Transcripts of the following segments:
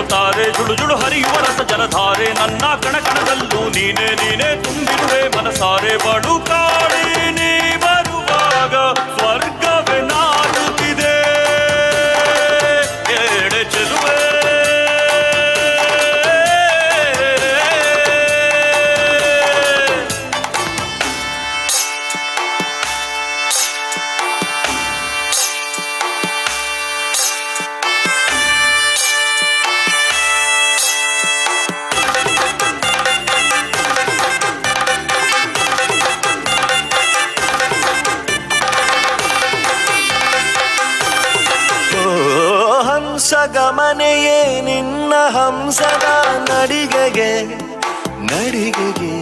ತಾರೆ ಜುಳು ಜುಳು ಹರಿಯುವ ರಸ ಜಲಧಾರೆ ನನ್ನ ಕಣಕಣದಲ್ಲೂ ನೀನೆ ನೀನೆ ತುಂಬಿರುವೆ ಮನಸಾರೆ ಬಡು ಹಂಸ ಗಮನೆಯೇ ನಿನ್ನ ಹಂಸದ ನಡಿಗೆಗೆ. ನಡಿಗೆಗೆ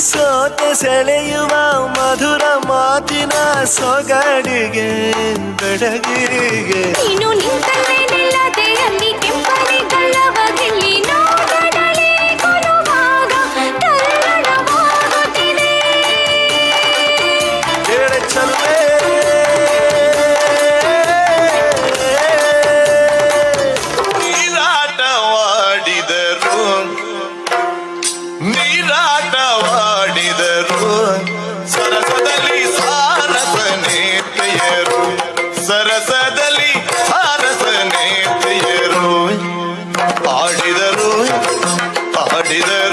ಸೋತೆ ಸೆಳೆಯುವ ಮಧುರ ಮಾತಿನ ಸೊಗಡಿಗೆ ಬೆಡಗಿಗೆ Either